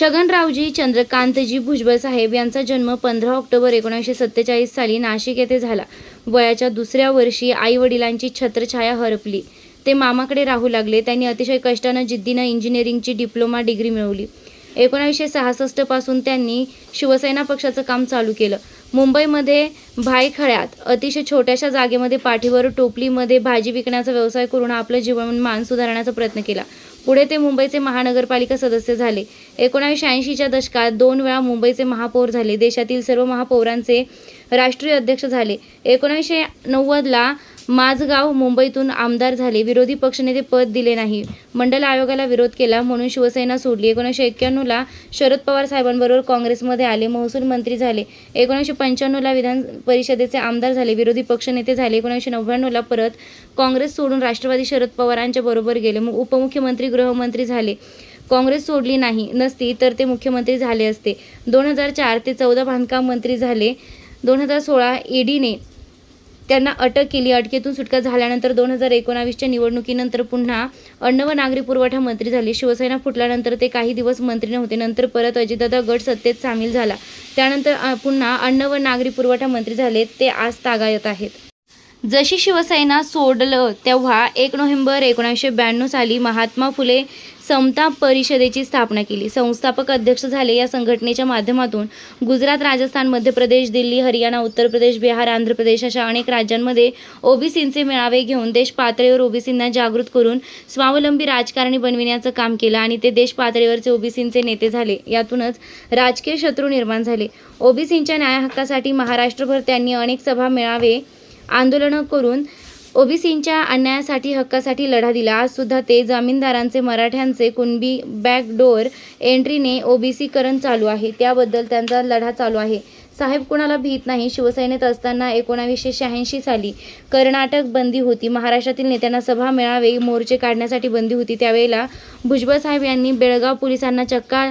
छगनरावजी चंद्रकांतजी भुजबळ साहेब यांचा जन्म पंधरा ऑक्टोबर एकोणीसशे सत्तेचाळीस साली नाशिक येथे झाला. वयाच्या दुसऱ्या वर्षी आई वडिलांची छत्रछाया हरपली. ते मामाकडे राहू लागले. त्यांनी अतिशय कष्टानं जिद्दीनं इंजिनिअरिंगची डिप्लोमा डिग्री मिळवली. एकोणीसशे सहासष्टपासून त्यांनी शिवसेना पक्षाचं काम चालू केलं. मुंबईमध्ये भायखळ्यात अतिशय छोट्याशा जागेमध्ये पाठीवर टोपलीमध्ये भाजी विकण्याचा व्यवसाय करून आपलं जीवनमान सुधारण्याचा प्रयत्न केला. पुढे ते मुंबईचे महानगरपालिका सदस्य झाले. एकोणावीसशे ऐंशीच्या दशकात दोन वेळा मुंबईचे महापौर झाले. देशातील सर्व महापौरांचे राष्ट्रीय अध्यक्ष झाले. एकोणावीसशे नव्वदला माझगाव मुंबईतून आमदार झाले. विरोधी पक्षनेते पद दिले नाही. मंडल आयोगाला विरोध केला म्हणून शिवसेना सोडली. एकोणीसशे एक्क्याण्णवला शरद पवार साहेबांबरोबर काँग्रेसमध्ये आले. महसूल मंत्री झाले. एकोणीसशे पंच्याण्णवला विधान परिषदेचे आमदार झाले. विरोधी पक्षनेते झाले. एकोणीसशे नव्याण्णवला परत काँग्रेस सोडून राष्ट्रवादी शरद पवारांच्या बरोबर गेले. मग उपमुख्यमंत्री गृहमंत्री झाले. काँग्रेस सोडली नाही नसती तर ते मुख्यमंत्री झाले असते. दोन हजार चार ते चौदा बांधकाम मंत्री झाले. दोन हजार सोळा ईडीने त्यांना अटक केली. अटकेतून सुटका झाल्यानंतर दोन हजार एकोणावीसच्या निवडणुकीनंतर पुन्हा अन्न व नागरी पुरवठा मंत्री झाले. शिवसेना फुटल्यानंतर ते काही दिवस मंत्री नव्हते. नंतर परत अजितदादा गट सत्तेत सामील झाला. त्यानंतर पुन्हा अन्न व नागरी पुरवठा मंत्री झाले. ते आज तागायत आहेत. जशी शिवसेना सोडलं तेव्हा एक नोव्हेंबर एकोणीसशे ब्याण्णव साली महात्मा फुले समता परिषदेची स्थापना केली. संस्थापक अध्यक्ष झाले या संघटनेच्या माध्यमातून गुजरात राजस्थान मध्य प्रदेश दिल्ली हरियाणा उत्तर प्रदेश बिहार आंध्र प्रदेश अशा अनेक राज्यांमध्ये ओबीसींचे मेळावे घेऊन देश पातळीवर ओबीसींना जागृत करून स्वावलंबी राजकारणी बनविण्याचं काम केलं आणि ते देश पातळीवरचे ओबीसींचे नेते झाले. यातूनच राजकीय शत्रू निर्माण झाले. ओबीसींच्या न्याय हक्कासाठी महाराष्ट्रभर त्यांनी अनेक सभा मेळावे आंदोलनं करून ओबीसींच्या अन्यायासाठी हक्कासाठी लढा दिला. आजसुद्धा ते जमीनदारांचे मराठ्यांचे कुणबी बॅकडोअर एंट्रीने ओबीसीकरण चालू आहे. त्याबद्दल त्यांचा लढा चालू आहे. साहेब कुणाला भीत नाही? शिवसेनेत असताना एकोणावीसशे शहाऐंशी साली कर्नाटक बंदी होती. महाराष्ट्रातील नेत्यांना सभा मेळावे मोर्चे काढण्यासाठी बंदी होती. त्यावेळेला भुजबळ साहेब यांनी बेळगाव पोलिसांना चक्का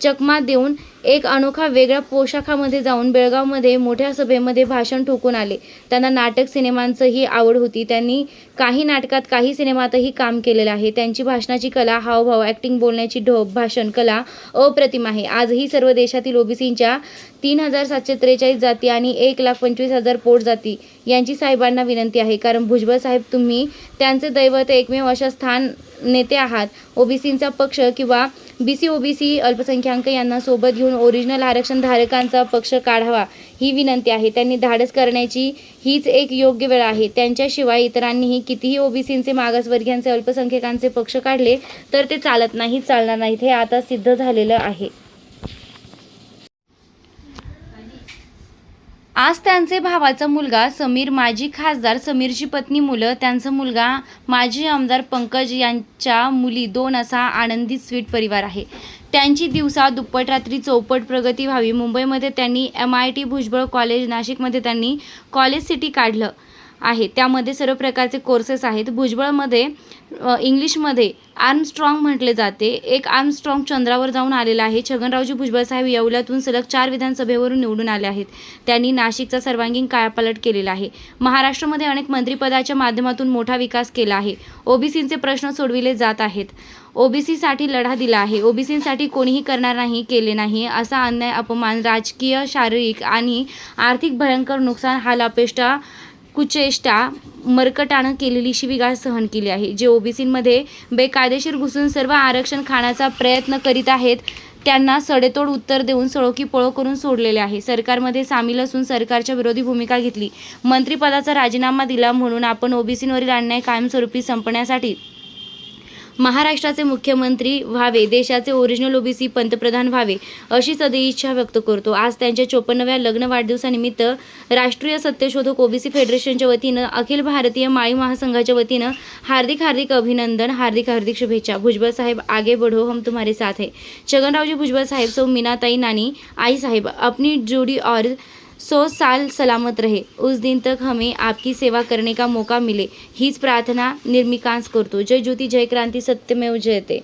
चकमा देऊन एक अनोखा वेगळ्या पोशाखामध्ये जाऊन बेळगावमध्ये मोठ्या सभेमध्ये भाषण ठोकून आले. त्यांना नाटक सिनेमांचंही आवड होती. त्यांनी काही नाटकात काही सिनेमातही काम केलेलं आहे. त्यांची भाषणाची कला हावभाव ॲक्टिंग बोलण्याची ढोप भाषण कला अप्रतिम आहे. आजही सर्व देशातील ओबीसींच्या तीन हजार सातशे त्रेचाळीस जाती आणि एक लाख पंचवीस हजार पोट जाती यांची साहेबांना विनंती आहे. कारण भुजबळ साहेब तुम्ही त्यांचे दैवत एकमेव अशा स्थान नेते आहात. ओबीसींचा पक्ष किंवा बी सी ओबीसी अल्पसंख्याक यांना सोबत घेऊन ओरिजिनल आरक्षण धारकांचा पक्ष काढावा ही विनंती आहे. त्यांनी धाडस करण्याची हीच एक योग्य वेळ आहे. त्यांच्याशिवाय इतरांनीही कितीही ओबीसींचे मागासवर्गीयांचे अल्पसंख्याकांचे पक्ष काढले तर ते चालत नाही चालणार नाहीत हे आता सिद्ध झालेलं आहे. आज त्यांचे भावाचा मुलगा समीर माजी खासदार समीरची पत्नी मुलं त्यांचा मुलगा माजी आमदार पंकज यांच्या मुली दोन असा आनंदित स्वीट परिवार आहे. त्यांची दिवसा दुप्पट रात्री चौपट प्रगती व्हावी. मुंबईमध्ये त्यांनी M I T Bhujbal college नाशिकमध्ये त्यांनी कॉलेज सिटी काढलं. आहे. त्यामध्ये सर्व प्रकारचे कोर्सेस आहेत. भुजबळमध्ये इंग्लिशमध्ये आर्मस्ट्रॉंग म्हटले जाते. एक आर्मस्ट्रॉंग चंद्रावर जाऊन आलेला आहे. छगनरावजी भुजबळ साहेब येवल्यातून सलग चार विधानसभेवरून निवडून आले आहेत. त्यांनी नाशिकचा सर्वांगीण कायापालट केलेला आहे. महाराष्ट्रामध्ये अनेक मंत्रिपदाच्या माध्यमातून मोठा विकास केला आहे. ओबीसींचे प्रश्न सोडविले जात आहेत. ओबीसीसाठी लढा दिला आहे. ओबीसींसाठी कोणीही करणार नाही केले नाही असा अन्याय अपमान राजकीय शारीरिक आणि आर्थिक भयंकर नुकसान हा लापेष्टा कुचेष्टा मरकटानं केलेली शिवीगाळ सहन केली आहे. जे ओबीसींमध्ये बेकायदेशीर घुसून सर्व आरक्षण खाण्याचा प्रयत्न करीत आहेत त्यांना सडेतोड उत्तर देऊन सळोकी पळो करून सोडलेले आहे. सरकारमध्ये सामील असून सरकारच्या विरोधी भूमिका घेतली. मंत्रिपदाचा राजीनामा दिला म्हणून आपण ओबीसींवरील अन्याय कायमस्वरूपी संपण्यासाठी महाराष्ट्राचे मुख्यमंत्री व्हावे देशाचे ओरिजिनल ओबीसी पंतप्रधान व्हावे अशी सदैव इच्छा व्यक्त करतो. आज त्यांच्या चोपन्नव्या लग्न वाढदिवसानिमित्त राष्ट्रीय सत्यशोधक ओबीसी फेडरेशनच्या वतीनं अखिल भारतीय माळी महासंघाच्या वतीनं हार्दिक हार्दिक अभिनंदन हार्दिक हार्दिक शुभेच्छा. भुजबळ साहेब आगे बढ़ो हम तुम्हारे साथ है. छगनरावजी भुजबळ साहेब सौ मीनाताई नानी आई साहेब अपनी जोड़ी और सौ साल सलामत रहे। उस दिन तक हमें आपकी सेवा करने का मौका मिले। हीच प्रार्थना निर्मिकांस करतो। जय ज्योती जय क्रांती सत्यमेव जयते